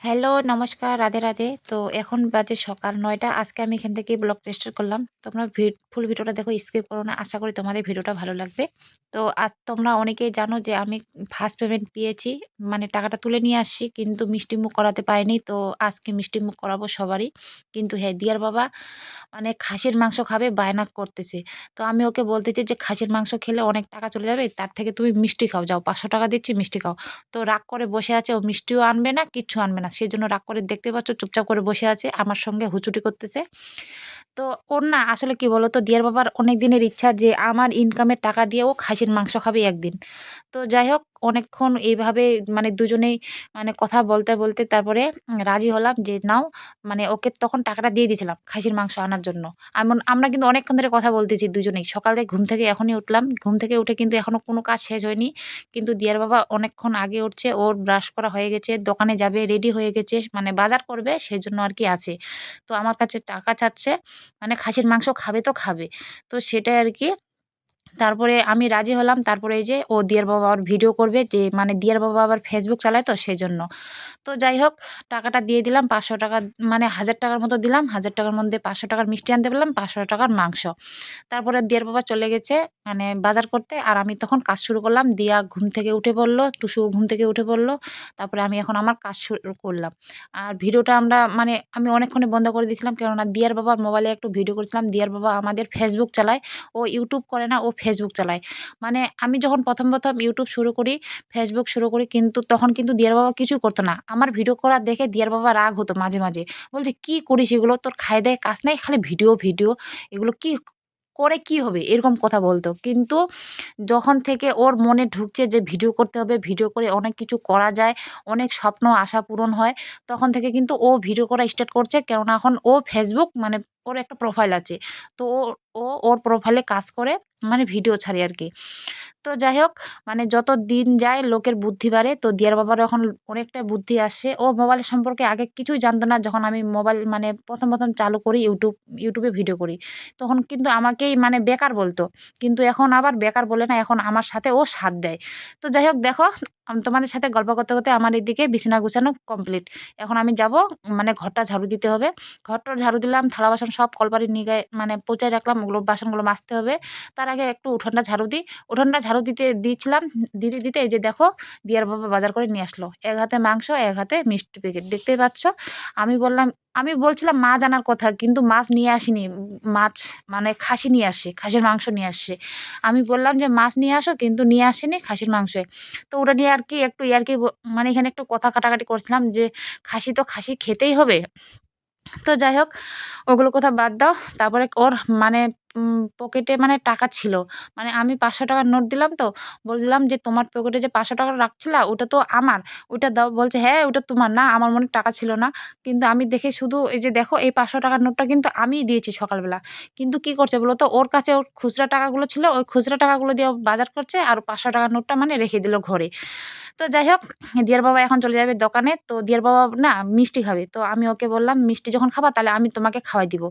Hello, নমস্কার, রাধে রাধে। তো এখন বাজে সকাল নয়টা। আজকে আমি এখান থেকে ব্লগ রেজিস্টার করলাম। তোমরা ফুল ভিডিওটা দেখো স্কিপ করো না। আশা করি তোমাদের ভিডিওটা ভালো লাগবে। তো আজ তোমরা অনেকেই জানো যে আমি ফার্স্ট পেমেন্ট পেয়েছি মানে টাকাটা তুলে নিয়ে আসছি, কিন্তু মিষ্টি মুখ করাতে পারিনি। তো আজকে মিষ্টি মুখ করাবো সবারই। কিন্তু হ্যাঁ দিয়ার বাবা মানে খাসির মাংস খাবে, বায়না করতেছে। তো আমি ওকে বলতেছি যে খাসির মাংস খেলে অনেক টাকা চলে যাবে, তার থেকে তুমি মিষ্টি খাও। যাও, পাঁচশো টাকা দিচ্ছি, মিষ্টি খাও। তো রাগ করে বসে আছে, ও মিষ্টিও আনবে না, কিচ্ছু আনবে না। সেই জন্য রাগ করে দেখতে পাচ্ছ, চুপচাপ করে বসে আছে, আমার সঙ্গে হুচুটি করতেছে। তো ওর না আসলে কি বলো তো দিয়ার বাবার অনেক দিনের ইচ্ছা যে আমার ইনকামের টাকা দিয়ে ও খাসির মাংস খাবে একদিন। তো যাই হোক অনেকক্ষণ এইভাবে মানে দুজনেই মানে কথা বলতে বলতে তারপরে রাজি হলাম যে, নাও। মানে ওকে তখন টাকাটা দিয়ে দিয়েছিলাম খাসির মাংস আনার জন্য। এমন, আমরা কিন্তু অনেকক্ষণ ধরে কথা বলতেছি দুজনেই। সকালে ঘুম থেকে এখনই উঠলাম। ঘুম থেকে উঠে কিন্তু এখনও কোনো কাজ শেষ হয়নি। কিন্তু দিয়ার বাবা অনেকক্ষণ আগে উঠছে, ওর ব্রাশ করা হয়ে গেছে, দোকানে যাবে, রেডি হয়ে গেছে মানে বাজার করবে, সেজন্য আর কি আছে। তো আমার কাছে টাকা চাচ্ছে মানে খাসির মাংস খাবে তো খাবে। তো সেটাই আর কি তারপরে আমি রাজি হলাম। তারপরে এই যে ও দিয়ার বাবা আবার ভিডিও করবে যে মানে দিয়ার বাবা আবার ফেসবুক চালায় তো সেই জন্য তো যাই হোক, টাকাটা দিয়ে দিলাম, পাঁচশো টাকা মানে হাজার টাকার মতো দিলাম। হাজার টাকার মধ্যে পাঁচশো টাকার মিষ্টি আনতে পারলাম পাঁচশো টাকার মাংস। তারপরে দিয়ার বাবা চলে গেছে মানে বাজার করতে। আর আমি তখন কাজ শুরু করলাম। দিয়া ঘুম থেকে উঠে পড়ল, টুসু ঘুম থেকে উঠে পড়ল। তারপরে আমি এখন আমার কাজ শুরু করলাম। আর ভিডিওটা আমরা মানে আমি অনেকক্ষণে বন্ধ করে দিয়েছিলাম। কেননা দিয়ার বাবার মোবাইলে একটু ভিডিও করেছিলাম। দিয়ার বাবা আমাদের ফেসবুক চালায়। ও ইউটিউব করে না, ও ফেসবুক চালায় মানে আমি যখন প্রথম প্রথম ইউটিউব শুরু করি ফেসবুক শুরু করি কিন্তু তখন কিন্তু দিয়ার বাবা কিছুই করতো না। আমার ভিডিও করা দেখে দিয়ার বাবা রাগ হতো মাঝে মাঝে। বলছে, কি করিস এগুলো? তোর খায় দেয় কাজ নাই, খালি ভিডিও ভিডিও এগুলো কি করে কি হবে? এরকম কথা বলতো। কিন্তু যখন থেকে ওর মনে ঢুকছে যে ভিডিও করতে হবে ভিডিও করে অনেক কিছু করা যায়, অনেক স্বপ্ন, আশা পূরণ হয়, তখন থেকে কিন্তু ও ভিডিও করা স্টার্ট করছে। কেননা এখন ও ফেসবুক মানে ওর একটা প্রোফাইল আছে। তো ও ওর প্রোফাইলে কাজ করে। মানে ভিডিও ছাড়ে আর কি তো যাই হোক মানে যত দিন যায় লোকের বুদ্ধি বাড়ে। তো দিয়ার বাবার এখন অনেকটা বুদ্ধি আসছে ও মোবাইল সম্পর্কে আগে কিছুই জানতো না যখন আমি মোবাইল মানে প্রথম প্রথম চালু করি ইউটিউব ইউটিউবে ভিডিও করি। তখন কিন্তু আমাকেই মানে বেকার বলতো। কিন্তু এখন আবার বেকার বলে না, এখন আমার সাথে ও সাথ দেয়। তো যাই হোক দেখো তোমাদের সাথে গল্প করতে করতে আমার এদিকে বিছানা গুছানো কমপ্লিট এখন আমি যাব মানে ঘরটা ঝাড়ু দিতে হবে। ঘরটা ঝাড়ু দিলাম, থালা বাসন সব কলপারি নিয়ে মানে পচায় রাখলাম, ওগুলো বাসনগুলো মাজতে হবে। তার আগে একটু উঠোনটা ঝাড়ু দিই। উঠোনটা ঝাড়ু দিতে দিয়েছিলাম, দিতে দিতে এই যে দেখো দিয়ার বাবা বাজার করে নিয়ে আসলো। এক হাতে মাংস, এক হাতে মিষ্টি প্যাকেট দেখতেই পাচ্ছ? আমি বললাম, আমি বলছিলাম মাছ আনার কথা, কিন্তু মাছ নিয়ে আসিনি। মাছ মানে খাসি নিয়ে আসছে খাসির মাংস নিয়ে আসছে আমি বললাম যে, মাছ নিয়ে আসো, কিন্তু নিয়ে আসেনি খাসির মাংস তো ওটা নিয়ে আর কি একটু আর কি মানে এখানে একটু কথা কাটাকাটি করছিলাম যে, খাসি তো খাসি খেতেই হবে। তো যাই হোক, ওগুলো কথা বাদ দাও। তারপরে ওর মানে পকেটে মানে টাকা ছিল। মানে আমি পাঁচশো টাকার নোট দিলাম তো, বললাম যে, তোমার পকেটে যে পাঁচশো টাকা রাখছিলা, ওটা তো আমার। ওটা দাও, বলছে হ্যাঁ ওটা তোমার না, আমার মনে টাকা ছিল না। কিন্তু আমি দেখে শুধু এই যে, দেখো, এই পাঁচশো টাকার নোটটা কিন্তু আমিই দিয়েছি সকালবেলা। কিন্তু কি করছে বলো তো, ওর কাছে ওর খুচরা টাকাগুলো ছিল, ওই খুচরা টাকাগুলো দিয়ে বাজার করছে আর পাঁচশো টাকার নোটটা মানে রেখে দিল ঘরে। তো যাই হোক, দিয়ার বাবা এখন চলে যাবে দোকানে, তো দিয়ার বাবা না মিষ্টি খাবে। তো আমি ওকে বললাম, মিষ্টি যখন খাবা তাহলে আমি তোমাকে খাওয়াই দিব।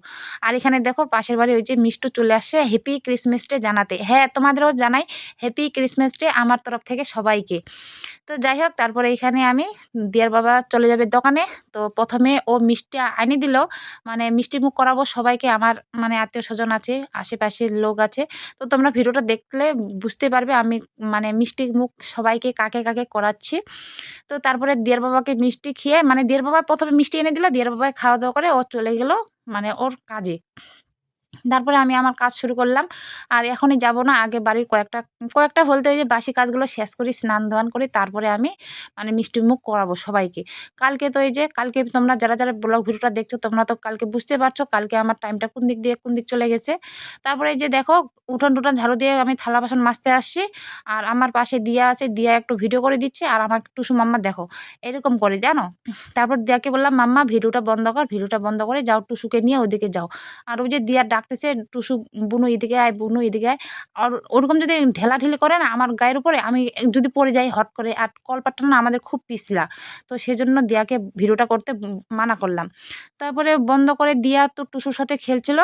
আর এখানে দেখো পাশের বাড়ি ওই যে মিষ্টু চলে আসছে হ্যাপি ক্রিসমাস ডে জানাতে। হ্যাঁ তোমাদেরও জানাই হ্যাপি ক্রিসমাস ডে আমার তরফ থেকে সবাইকে। তো যাই হোক, তারপরে এখানে আমি দিয়ার বাবা চলে যাবে দোকানে। তো প্রথমে ও মিষ্টি আনি দিল। মানে মিষ্টি মুখ করাবো সবাইকে, আমার মানে আত্মীয় স্বজন আছে, আশেপাশের লোক আছে। তো তোমরা ভিডিওটা দেখলে বুঝতে পারবে আমি মানে মিষ্টি মুখ সবাইকে কাকে কাকে করাচ্ছি। তো তারপরে দিয়ার বাবাকে মিষ্টি খেয়ে মানে দিয়ার বাবা প্রথমে মিষ্টি এনে দিল, দিয়ার বাবা খাওয়া দাওয়া করে ও চলে গেল মানে ওর কাজে। তারপরে আমি আমার কাজ শুরু করলাম। আর এখনই যাব না, আগে বাড়ির কয়েকটা কয়েকটা বলতে ওই যে বাসি কাজগুলো শেষ করি, স্নান ধান করি, তারপরে আমি মানে মিষ্টি মুখ করাবো সবাইকে। কালকে তো এই যে, কালকে তোমরা যারা যারা ব্লগ ভিডিওটা দেখছ, তোমরা তো কালকে বুঝতে পারছ কালকে আমার টাইমটা কোন দিক দিয়ে, কোন দিক চলে গেছে। তারপরে এই যে দেখো, উঠোন টুটন ঝাড়ু দিয়ে আমি থালা বাসন মাজতে আসছি। আর আমার পাশে দিয়া আছে, দিয়া একটু ভিডিও করে দিচ্ছে। আর আমার টুসু মাম্মা দেখো, এরকম করে, জানো? তারপর দিয়াকে বললাম, মাম্মা ভিডিওটা বন্ধ কর, ভিডিওটা বন্ধ করে যাও টুসুকে নিয়ে ওদিকে যাও। আর ওই যে দিয়া ডাকতেছে টুসু বুনু এদিকে আয়, বুনু এদিকে আয়। আর ওরকম যদি ঢেলাঢেলি করে না আমার গায়ের উপরে, আমি যদি পড়ে যাই হট করে, আর কলপাটটা না আমাদের খুব পিছলা। তো সেজন্য দিয়াকে ভিডিওটা করতে মানা করলাম। তারপরে বন্ধ করে দিয়া তো টুসুর সাথে খেলছিল।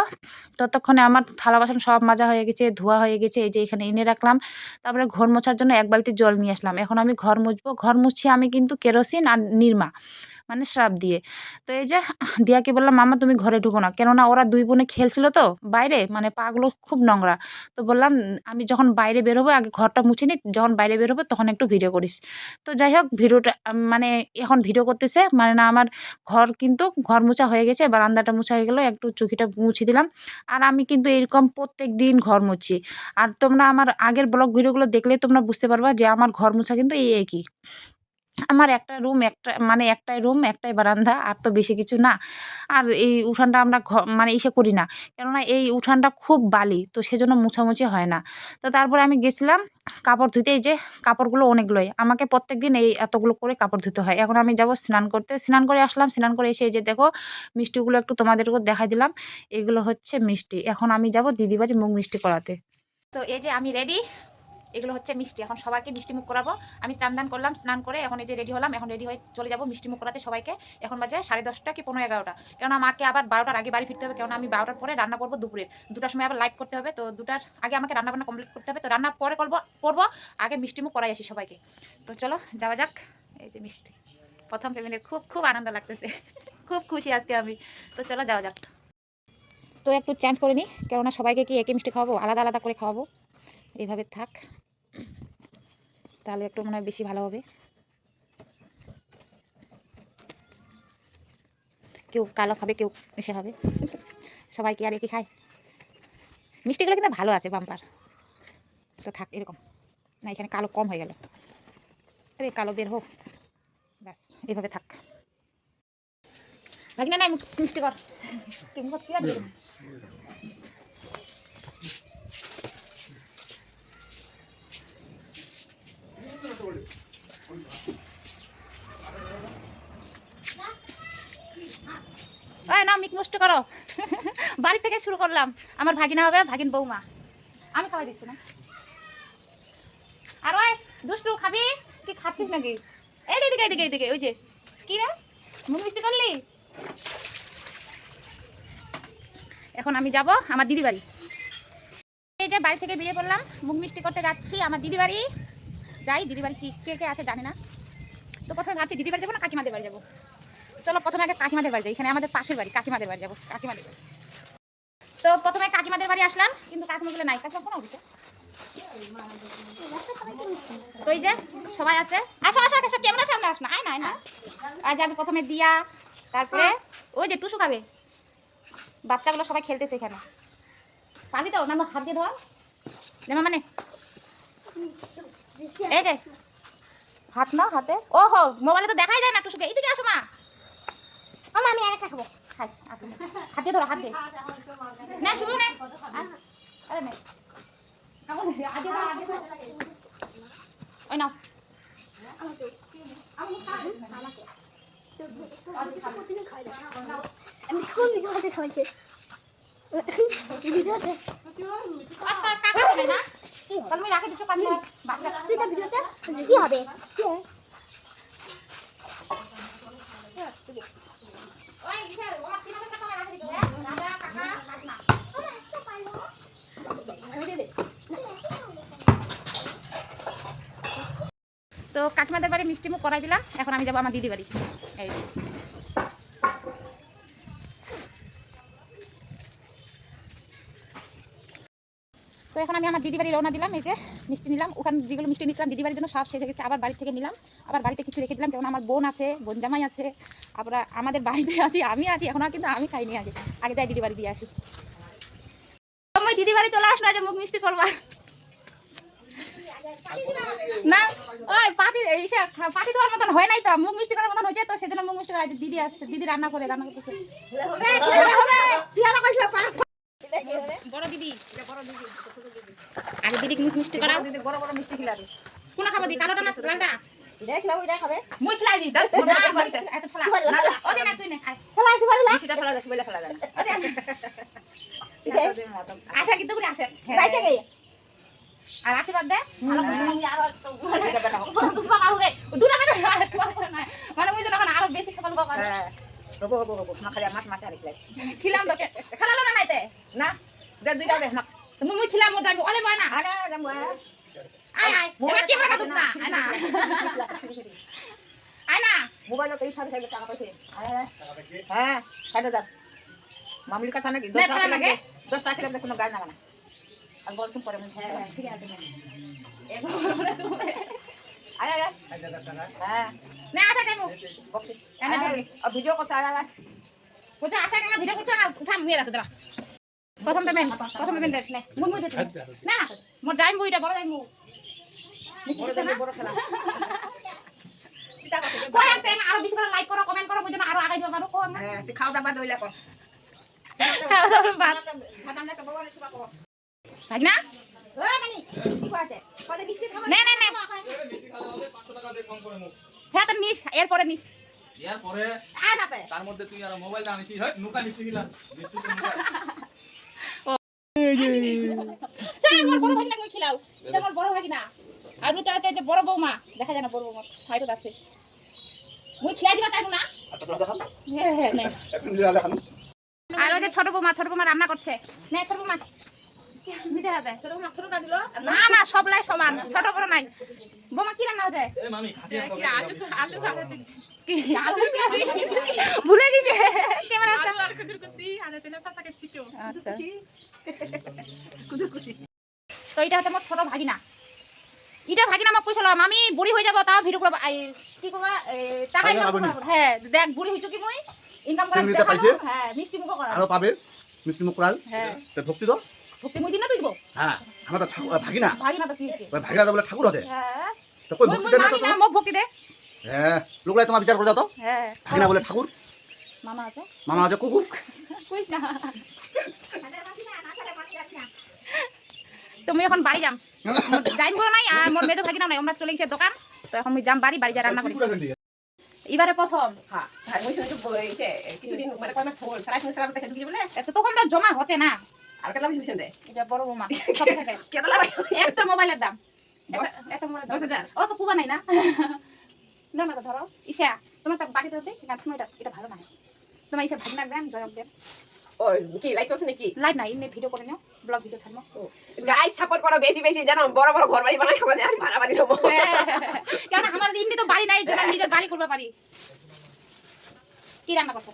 ততক্ষণে আমার থালা বাসন সব মাজা হয়ে গেছে, ধোয়া হয়ে গেছে, এই যে এখানে এনে রাখলাম। তারপরে ঘর মোছার জন্য এক বালতি জল নিয়ে আসলাম। এখন আমি ঘর মুছবো। ঘর মুছছি আমি কিন্তু কেরোসিন আর নিরমা। মানে শ্রাপ দিয়ে। তো এই যে দিয়াকে বললাম, মামা, তুমি ঘরে ঢুকো না। কেননা ওরা দুই বোনে খেলছিল তো বাইরে মানে পাগুলো খুব নোংরা। তো বললাম, আমি যখন বাইরে বেরোবো আগে ঘরটা মুছে নিই যখন বাইরে বেরোবো তখন একটু ভিডিও করিস। তো যাই হোক, ভিডিওটা মানে এখন ভিডিও করতেছে মানে না, আমার ঘর কিন্তু ঘর মোছা হয়ে গেছে, বারান্দাটা মোছা হয়ে গেলো, একটু চুকিটা মুছে দিলাম। আর আমি কিন্তু এরকম প্রত্যেক দিন ঘর মুছি। আর তোমরা আমার আগের ব্লগ ভিডিওগুলো দেখলে তোমরা বুঝতে পারবা যে আমার ঘর মোছা কিন্তু এই একই। আমার একটা রুম, একটা মানে একটাই রুম, একটাই বারান্দা, আর তো বেশি কিছু না। আর এই উঠানটা আমরা মানে ইসে করি না। কেননা এই উঠানটা খুব বালি, তো সেজন্য মুছামুছি হয় না। তো তারপরে আমি গেছিলাম কাপড় ধুতে, এই যে কাপড়গুলো অনেকগুলোই। আমাকে প্রত্যেক দিন এই এতগুলো করে কাপড় ধুতে হয়। এখন আমি যাব স্নান করতে। স্নান করে আসলাম। স্নান করে এসে এই যে দেখো, মিষ্টিগুলো একটু তোমাদেরকেও দেখাই দিলাম। এগুলো হচ্ছে মিষ্টি। এখন আমি যাব দিদিবাড়ি মুখ মিষ্টি করাতে। তো এই যে আমি রেডি এগুলো হচ্ছে মিষ্টি। এখন সবাইকে মিষ্টি মুখ করাবো। আমি স্নান দান করলাম, স্নান করে এখন এই যে রেডি হলাম, এখন রেডি হয়ে চলে যাব মিষ্টি মুখ করাতে সবাইকে। এখন বাজে সাড়ে দশটা কি পনেরো এগারোটা। কেননা মাকে আবার বারোটার আগে বাড়ি ফিরতে হবে, কেননা আমি বারোটার পরে রান্না করব দুপুরের। দুটার সময় আবার লাইভ করতে হবে, তো দুটার আগে আমাকে রান্না বান্না কমপ্লিট করতে হবে। তো রান্না পরে করব করব, আগে মিষ্টি মুখ করাই আসি সবাইকে। তো চলো, যাওয়া যাক। এই যে মিষ্টি। প্রথম পেমেন্টের খুব খুব আনন্দ লাগতেছে। খুব খুশি আজকে আমি। তো চলো, যাওয়া যাক। তো একটু চেঞ্জ করে নিই, কেননা সবাইকে কি একই মিষ্টি খাওয়াবো? আলাদা আলাদা করে খাওয়াবো? এইভাবে থাক। তাহলে একটু মনে হয় বেশি ভালো হবে। কেউ কালো খাবে, কেউ মিশে হবে সবাই কি আর একই খায়? মিষ্টিগুলো কিন্তু ভালো আছে বাম্পার। তো থাক, এরকম। না, এখানে কালো কম হয়ে গেল। আরে, কালো বের হোক। ব্যাস, এভাবে থাক। ভাগিনা নাই মিষ্টি কর। কি মুখ কি আর দেবো? ওই না মিক নষ্ট করো। বাড়ি থেকে শুরু করলাম। আমার ভাগিনা হবে, ভাগিন বৌমা। আমি খাওয়াই দিচ্ছি না। আর ওই দুষ্টু, খাবি? কি খাচ্ছিস নাকি? এই দিকে এদিকে এদিকে ওই যে। কি রে? মুখ মিষ্টি করলি? এখন আমি যাব আমার দিদি বাড়ি। এই যে বাড়ি থেকে বেরিয়ে পড়লাম মুখ মিষ্টি করতে যাচ্ছি আমার দিদি বাড়ি। যাই, দিদি বাড়ি কি, কে কে আছে জানি না। তো প্রথমে ভাবছি দিদি বাড়ি যাব না কাকিমাদের বাড়ি যাব। চলো প্রথমে আগে কাকিমাদের বাড়ি যাই, এখানে আমাদের পাশের বাড়ি, কাকিমাদের বাড়ি যাব, কাকিমাদের বাড়ি। তো প্রথমে কাকিমাদের বাড়ি আসলাম, কিন্তু কাকিমা বলে নাই, কাকিমা কোনো যে, সবাই আছে। আসো আসো আসো ক্যামেরার না, আয় প্রথমে দিয়া, তারপরে ওই যে টুসু খাবে। বাচ্চাগুলো সবাই খেলতেছে এখানে। পারবি তো? না হাত দিয়ে ধর। যেমন মানে? এই যে, হাত না হাতে। ও হো মোবাইলে তো দেখাই যায় না টুসুকে। এইদিকে আসো মা। মামা আমি আরেকটা খাব খাস আসো হাত ধরো হাত না শুভ না আরে নে ওই নাও আমি খুব কিছু হাতে ভিডিওতে আচ্ছা কাকা খাবে না তাহলে আমি রাখি দিচ্ছি পাঁচ মিনিট বাকি রাখো। দুইটা ভিডিওতে কি হবে ওই ইসের, ওরা তিন হাজার টাকা রাখি দিচ্ছি, হ্যাঁ? রাজা, কাকা, কাকিমা। তো কাকিমাদের বাড়ি মিষ্টি মুখ করাই দিলাম, এখন আমি যাব আমার দিদি বাড়ি। এই তো এখন আমি আমার দিদি বাড়ি রওনা দিলাম, এই যে মিষ্টি নিলাম। ওখানে যেগুলো মিষ্টি নিয়েছিলাম দিদি বাড়ির জন্য সব শেষ হয়ে গেছে, আবার বাড়ি থেকে নিলাম। আবার বাড়িতে কিছু রেখে দিলাম কারণ আমার বোন আছে, বোন জামাই আছে আবার আমাদের বাড়িতে আছি, আমি আছি, এখন কিন্তু আমি খাইনি আগে। আগে যাই দিদি বাড়ি দিয়ে আসি। দিদি বাড়ি চলে আসলো যে মুখ মিষ্টি করবা। না ওই পাটি এইসব পাটি দেওয়ার মতন হয় নাই তো মুখ মিষ্টি করার মতন হয়েছে তো সেজন্য মুখ মিষ্টি করা দিদি আসছে দিদি রান্না করে রান্না করতেছে। বড় দিদি আগে দিদি মুখ মিষ্টি করা বড় বড় মিষ্টি খিলাবে কোন খাব দি কালোটা না লালটা? দেখলাম ওইটা খাবে মুই খিলাই দি না বাড়িতে এত ফলা। না ও না তুই নে আয়। খেলা আসবে না মিষ্টিটা ফলা দাও বলে ফলা দাও আশা কিন্তু করে আসে? যাইতে গে আর আশীর্বাদ দে মানে মুই যখন আরও বেশি হব হব হব মা খালি মাছ মাছ আর খেলাই খিলাম তোকে। খেলালো না নাইতে না দে দুইটা দে মা। মুই মুই খিলাম মো যাব ওলে বয় না। আরে জামু আয়। আয় এবার ক্যামেরা কাটুক না। আয় না। আয় না। মোবাইলত এই সাথে সাথে টাকা পাইছে আয়, আয়, আয়। হ্যাঁ হাজার। কথা নাকি? দশ না, টাকা ফেলা লাগে? লাগে। দশ টাকা খেলে কোনো গায়ে লাগা না আর বলতুম পরে হ্যাঁ, হ্যাঁ, ঠিক আছে। হ্যাঁ। না আশা কেন। আর ভিডিও আশা কেন করছ না? উঠা মুয়ে আছে দাঁড়া। প্রথম পেমেন্ট প্রথম পেমেন্ট দেখ নে। মুই মুই দিতে না মোর যাইম বইটা বড় যাইম বড় যাবে, বড় খেলা। কই আছে আরও বেশি করে লাইক করো কমেন্ট করো বুঝো না আরও আগে যাব পারো না। হ্যাঁ খাওয়া দাওয়া দইলা কর। খাওয়া দাওয়া বাদ। খাতাম না তো বাবা সেবা না ও মানি কি আছে কত বৃষ্টি খাব নে নে নে। হ্যাঁ তো নিস এরপরে নিস। তার মধ্যে তুই আর মোবাইলটা আনিস হ্যাঁ নুকা ভাগিনা আর দুটা আছে যে বড় বৌমা। দেখা যায় না বড় বৌমা সাইডত আছে। মুই খিলাই দিবা চাইব না? হ্যাঁ হ্যাঁ নে। আর ওই যে ছোট বৌমা ছোট বৌমা রান্না করছে। নে ছোট বৌমা। না না সবলাই সমান ছোট বড় নাই। বৌমা কি রান্না মামি ভুলে গেছে। তো এটা হচ্ছে আমার ভাগিনা। এটা ভাগিনা আমাকে কইছিল আমি বুড়ি হয়ে যাব তাও ভিডিও করব এই, কি করবা? টাকা হ্যাঁ দেখ বুড়ি হইছো কি মই? ইনকাম করা? হ্যাঁ মিষ্টি মুখ করা আরও পাবে? মিষ্টি মুখ করাল হ্যাঁ। ভক্তি তো ভক্তি মই দিন না দিব হ্যাঁ আমার তো ঠাকুর ভাগিনা। ভাগিনা তো কি হইছে ভাগিনা তো বলে ঠাকুর আছে। হ্যাঁ। তো কই মই ভক্তি দেন না তো না তোমার? মোক ভক্তি দে। হ্যাঁ তোমার বিচার করে দাও তো। হ্যাঁ। ভাগিনা বলে ঠাকুর। মামা আছে? মামা আছে কুকুর। না। তুমি এখন বাড়ি যাম। যাইম নাই আর মোর মেজো ভাগিনা নাই আমরা চলে গেছে দোকান। তো এখন মুই যাম বাড়ি বাড়ি যা রান্না করি। এবারে প্রথম। হ্যাঁ হ্যাঁ ওই সময় তো বইছে। কিছুদিন মানে কয় মাস হল সারা সারা দেখে ঢুকি বলে এত তখন তো জমা হচ্ছে না। আর কেলা বেশি পিছন দে এটা বড় বৌমা সব থেকে। কেলা একটা মোবাইলের দাম। একটা- একটা মোবাইলের দশ হাজার। ও তো কুবা নাই না। না না ধরো ইশা তোমার একটা বাকি না তুমি এটা এটা ভালো না তোমার ইশা ভাগনা দেন জয়ক দেন কি লাইট চলছে নাকি? লাইভ নাই এমনি ভিডিও করে নিও ব্লগ ভিডিও ছাড়বো। গাই সাপোর্ট করো বেশি বেশি জানো বড় বড় ঘর বাড়ি বানাই আমাদের আর ভাড়া বাড়ি নেব কারণ আমার এমনি তো বাড়ি নাই যেন নিজের বাড়ি পারি। কি রান্না করছ?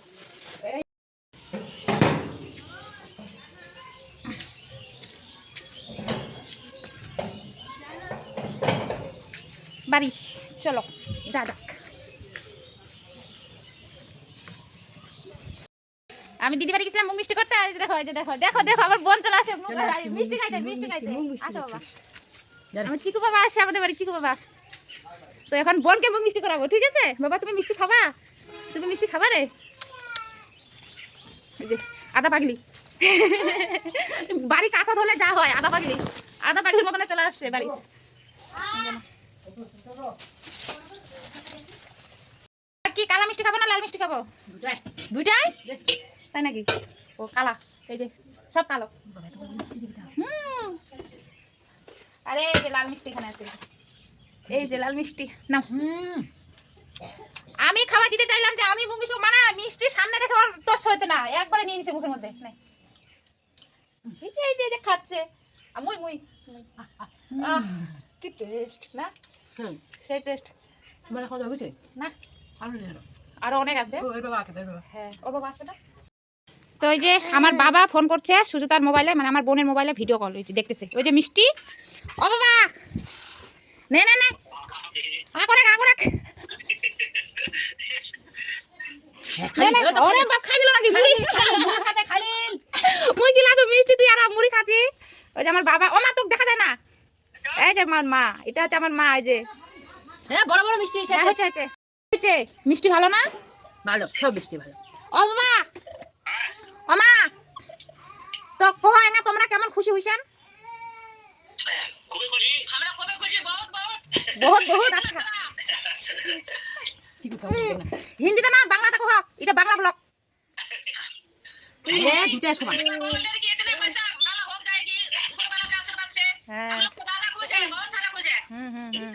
বাড়ি চলো যা যাক। আমি দিদি বাড়ি গেছিলাম মুখ মিষ্টি করতে আর দেখো এই যে দেখো দেখো দেখো আমার বোন চলে আসে মিষ্টি খাইতে মিষ্টি খাইতে। আসো বাবা। আমার চিকু বাবা আসছে আমাদের বাড়ি চিকু বাবা। তো এখন বোনকে মুখ মিষ্টি করাবো ঠিক আছে? বাবা তুমি মিষ্টি খাবা? তুমি মিষ্টি খাবা রে? যে আদা পাগলি। বাড়ি কাঁচা ধরলে যা হয় আদা পাগলি। আদা পাগলির মতনে চলে আসছে বাড়ি। কি কালা মিষ্টি খাব না লাল মিষ্টি খাব? দুইটাই তাই নাকি? ও কালা। এই যে সব কালো। হুম। আরে এই যে লাল মিষ্টি এখানে আছে। এই যে লাল মিষ্টি। না হুম। আমি খাওয়া দিতে চাইলাম যে আমি মুখ মানে মিষ্টি সামনে দেখে ওর তস হচ্ছে না। একবারে নিয়ে নিছে মুখের মধ্যে। নে। এই যে এই যে খাচ্ছে। মুই মুই। মুই। আহ, কি টেস্ট না? সেই টেস্ট মানে খাওয়া হয়েছে? না। আরও নেই আরও। অনেক আছে। ওই বাবা আছে বাবা। হ্যাঁ ওর বাবা আসবে না? তো ওই যে আমার বাবা ফোন করছে সুজাতার মোবাইলে মানে আমার বোনের মোবাইলে ভিডিও কল হয়েছে দেখতেছে। ওই যে মিষ্টি। ও বাবা! নে নে নে। আ করে আ করে নে, নে, ওরে বাপ খাই দিল নাকি? মুড়ি মুড়ির সাথে খাইল মুই তো মিষ্টি তুই আর মুড়ি খাচ্ছি ওই যে আমার বাবা ও মা তোকে দেখা যায় না। এই যে আমার মা এটা হচ্ছে আমার মা এই যে। হ্যাঁ বড় বড় মিষ্টি হ্যাঁ, মিষ্টি ভালো না? ভালো সব মিষ্টি ভালো। ও বাবা ও মা! তো কহ না তোমরা কেমন খুশি হইছেন? বহুত বহুত। আচ্ছা। হিন্দিতে না বাংলাতে কহ? এটা বাংলা ব্লগ দুটা সমান। হ্যাঁ। হুম হুম হুম।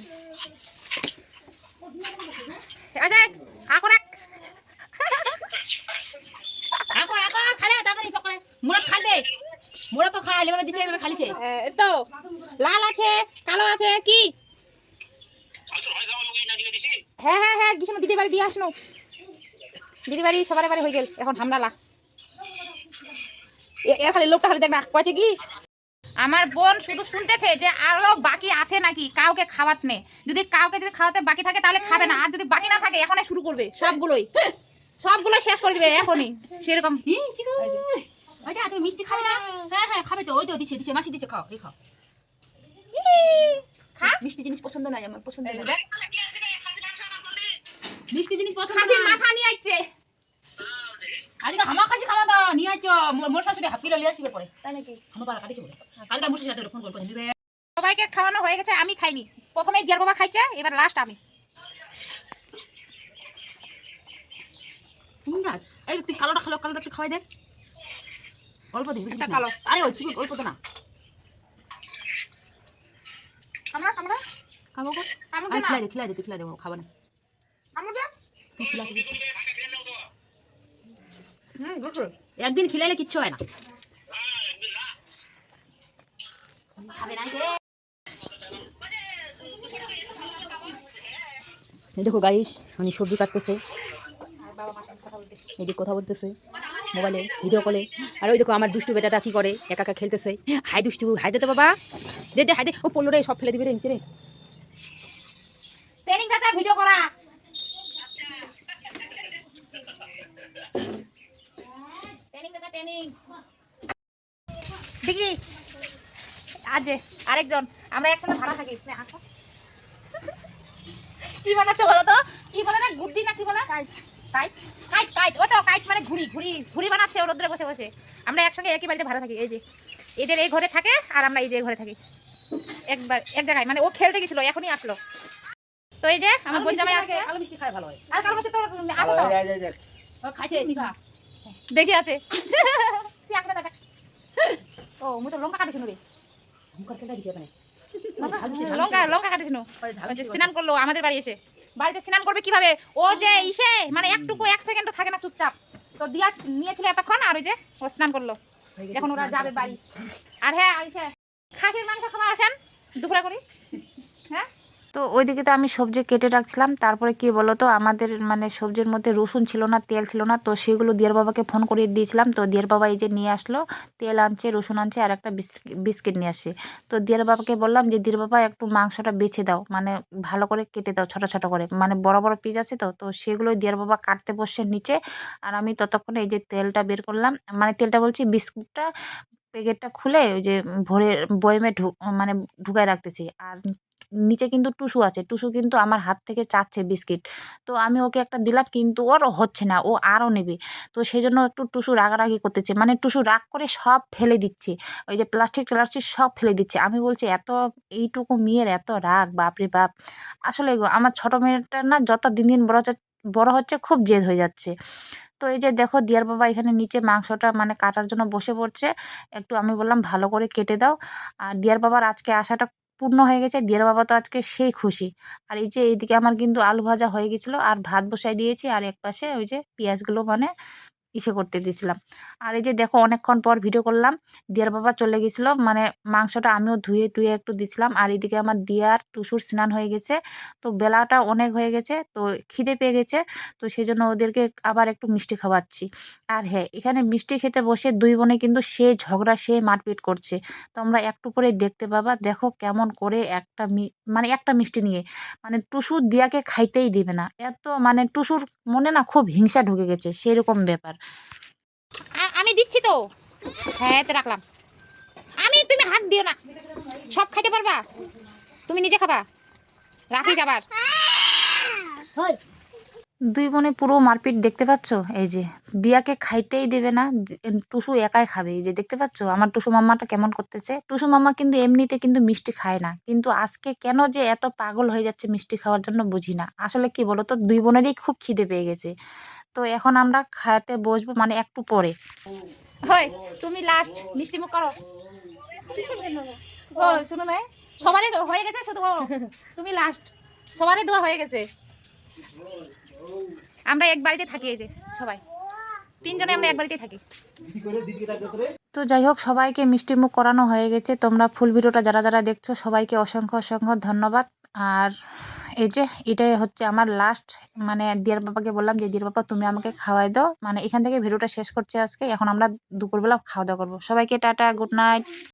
আচ্ছা আকো রাখ আকো আকো খালে তাড়াতাড়ি পকড়ে। মোরা খালে মোরা তো খায় এভাবে দিছে এভাবে খালিছে। তো লাল আছে কালো আছে কি? হ্যাঁ হ্যাঁ হ্যাঁ দিয়ে আসনো দিদি বাড়ি সবার বাড়ি হয়ে গেল। এখন হামলালা এ- এর খালি লোকটা খালি দেখ না কয়েছে কি? আমার বোন শুধু শুনতেছে যে আরও বাকি আছে নাকি কাউকে খাওয়াত নে। যদি কাউকে যদি খাওয়াতে বাকি থাকে তাহলে খাবে না আর যদি বাকি না থাকে এখনই শুরু করবে সবগুলোই। সবগুলো শেষ করে দিবে এখনই সেরকম। যে। তুমি মিষ্টি খাও না? হ্যাঁ হ্যাঁ খাবে তো ওই তো দিচ্ছে দিচ্ছে মাসি দিচ্ছে খাও এই খাও। খা। মিষ্টি জিনিস পছন্দ নাই আমার পছন্দ নাই। মিষ্টি জিনিস পছন্দ মাথা নিয়ে আইছে আজকে আমার খাসি খাওয়া নিয়ে আইছো মোর শাশুড়ি হাফ কিলো লিয়ে আসবে পরে। তাই নাকি? আমার পাড়া কাটিছে বলে কালকে ফোন দিবে সবাইকে খাওয়ানো হয়ে গেছে আমি খাইনি। প্রথমে দিয়ার বাবা খাইছে এবার লাস্ট আমি। এই তুই কালোটা খালো কালোটা একটু খাওয়াই দে। অল্প না। কালো। আরে ওই চিকুন অল্প তো না। আমরা আমরা খাব গো আমরা আরে খিলাই দে খিলাই দে তুই খিলাই দে ও খাবে না। আমরা তুই খিলাই একদিন খিলাইলে কিচ্ছু হয় না। দেখো গাইস আমি সবজি কাটতেছে। এদিকে কথা বলতেছে মোবাইলে ভিডিও কলে আর ওই দেখো আমার দুষ্টু বেটাটা কি করে একা একা খেলতেছে। হাই দুষ্টু হাই দে তো বাবা। দে দে হাই দে। ও পড়ল রে সব ফেলে দিবে রে নিচে রে। ট্রেনিং কাটা ভিডিও করা ট্রেনিং কাটা ট্রেনিং দেখি আজ আরেকজন। আমরা একসঙ্গে ভাড়া থাকি। আসো। কি বানাচ্ছ বলো তো? কি বলে না? গুড্ডি না কি বলে? কাইট কাইট কাইট কাইট ও তো কাইট মানে ঘুড়ি ঘুড়ি ঘুড়ি বানাচ্ছে ও রোদ্রে বসে বসে। আমরা একসঙ্গে একই বাড়িতে ভাড়া থাকি এই যে। এদের এই ঘরে থাকে আর আমরা এই যে ঘরে থাকি। একবার এক জায়গায়। মানে ও খেলতে গেছিল এখনই আসলো। তো এই যে আমার বোন জামাই আছে আলু মিষ্টি খাই ভালো হয়। আর কারও বসে তো। আছে তো খাইছে মিঠা দেখি আছে। ও মুই তো লঙ্কা কাটিস রে। মুখের খেলা দিছে এখানে। লঙ্কা লঙ্কা কাটিস স্নান করল আমাদের বাড়ি এসে। বাড়িতে স্নান করবে কীভাবে? ও যে ইসে মানে একটুকু এক সেকেন্ডও থাকে না চুপচাপ। তো দিয়া নিয়েছিল এতক্ষণ আর ওই যে ও স্নান করল। এখন ওরা যাবে বাড়ি। আর হ্যাঁ ইসে খাসির মাংস খাওয়া আসেন। দুপুরে করি। হ্যাঁ? তো ওইদিকে তো আমি সবজি কেটে রাখছিলাম। তারপরে কি বলো তো আমাদের মানে সবজির মধ্যে রসুন ছিল না, তেল ছিল না, তো সেগুলো দিয়ার বাবাকে ফোন করে দিয়েছিলাম। তো দিয়ার বাবা এই যে নিয়ে আসলো, তেল আনছে, রসুন আনছে, আর একটা বিস্কিট নিয়ে আসে। তো দিয়ার বাবাকে বললাম যে, দিয়ার বাবা, একটু মাংসটা বেছে দাও মানে ভালো করে কেটে দাও, ছোট ছোট করে। মানে বড় বড় পিস আছে তো তো সেগুলো দিয়ার বাবা কাটতে বসছে নিচে। আর আমি ততক্ষণে এই যে তেলটা বের করলাম মানে তেলটা বলছি বিস্কুটটা, প্যাকেটটা খুলে ওই যে ভরে বয়মে ঢু মানে ঢুকায় রাখতেছি। আর নিচে কিন্তু টুসু আছে। টুসু কিন্তু আমার হাত থেকে চাচ্ছে বিস্কিট। তো আমি ওকে একটা দিলাম কিন্তু ওর হচ্ছে না, ও আরও নেবে। তো সেই জন্য একটু টুসু রাগারাগি করতেছে। মানে টুসু রাগ করে সব ফেলে দিচ্ছে। ওই যে প্লাস্টিক প্লাস্টিক সব ফেলে দিচ্ছে। আমি বলছি, এত এইটুকু মেয়ের এত রাগ, বাপরে বাপ! আসলে আমার ছোট মেয়েটা না যত দিন দিন বড় বড় হচ্ছে খুব জেদ হয়ে যাচ্ছে। তো এই যে দেখো, দিয়ার বাবা এখানে নিচে মাংসটা মানে কাটার জন্য বসে পড়ছে। একটু আমি বললাম, ভালো করে কেটে দাও। আর দিয়ার বাবার আজকে আশাটা পূর্ণ হয়ে গেছে, দিয়ার বাবা তো আজকে সেই খুশি। আর এই যে এইদিকে আমার কিন্তু আলু ভাজা হয়ে গেছিল, আর ভাত বসাই দিয়েছি, আর এক পাশে ওই যে পেঁয়াজগুলো মানে ইসে করতে দিয়েছিলাম। আর এই যে দেখো অনেকক্ষণ পর ভিডিও করলাম, দিয়ার বাবা চলে গেছিল মানে মাংসটা আমিও ধুয়ে টুয়ে একটু দিছিলাম, আর এদিকে আমার দিয়ার টুসুর স্নান হয়ে গেছে, তো বেলাটা অনেক হয়ে গেছে, তো খিদে পেয়ে গেছে, তো সেই জন্য ওদেরকে আবার একটু মিষ্টি খাওয়াচ্ছি। আর হ্যাঁ এখানে মিষ্টি খেতে বসে দুই বোনে কিন্তু সে ঝগড়া, সে মারপিট করছে। তোমরা একটু পরে দেখতে পাবা, দেখো কেমন করে একটা মানে একটা মিষ্টি নিয়ে মানে টুসু দিয়াকে খাইতেই দিবে না। এত মানে টুসুর মনে না খুব হিংসা ঢুকে গেছে, সেরকম ব্যাপার। আমি দিচ্ছি তো। হ্যাঁ তো রাখলাম। আমি, তুমি হাত দিও না। সব খাইতে পারবা? তুমি নিজে খাবা? রাখিস আবার। দুই বোনে পুরো মারপিট দেখতে পাচ্ছ? এই যে, দিয়াকে খাইতেই দেবে না টুসু একাই খাবে। এই যে, দেখতে পাচ্ছ? আমার টুসু মাম্মাটা কেমন করতেছে? টুসু মাম্মা কিন্তু এমনিতে কিন্তু মিষ্টি খায় না। কিন্তু আজকে কেন যে এত পাগল হয়ে যাচ্ছে মিষ্টি খাওয়ার জন্য বুঝি না। আসলে কি বলো তো দুই বোনেরই খুব খিদে পেয়ে গেছে। তো এখন আমরা খাতে বসবো মানে একটু পরে। হয়, তুমি লাস্ট মিষ্টি মুখ করো। শুনো না, সবারই হয়ে গেছে, শুধু তুমি লাস্ট সবারই দোয়া হয়ে গেছে। আমরা এক বাড়িতে থাকি এই যে, সবাই। তিনজনে আমরা এক বাড়িতে থাকি। তো যাই হোক, সবাইকে মিষ্টি মুখ করানো হয়ে গেছে। তোমরা ফুল ভিডিওটা যারা যারা দেখছ, সবাইকে অসংখ্য অসংখ্য ধন্যবাদ। আর এই যে, এটাই হচ্ছে আমার লাস্ট মানে দিয়ার বাবাকে বললাম যে, দিয়ার বাবা, তুমি আমাকে খাওয়াই দাও। মানে এখান থেকে ভিডিওটা শেষ করছে আজকে। এখন আমরা দুপুরবেলা খাওয়া দাওয়া করব। সবাইকে টাটা গুড নাইট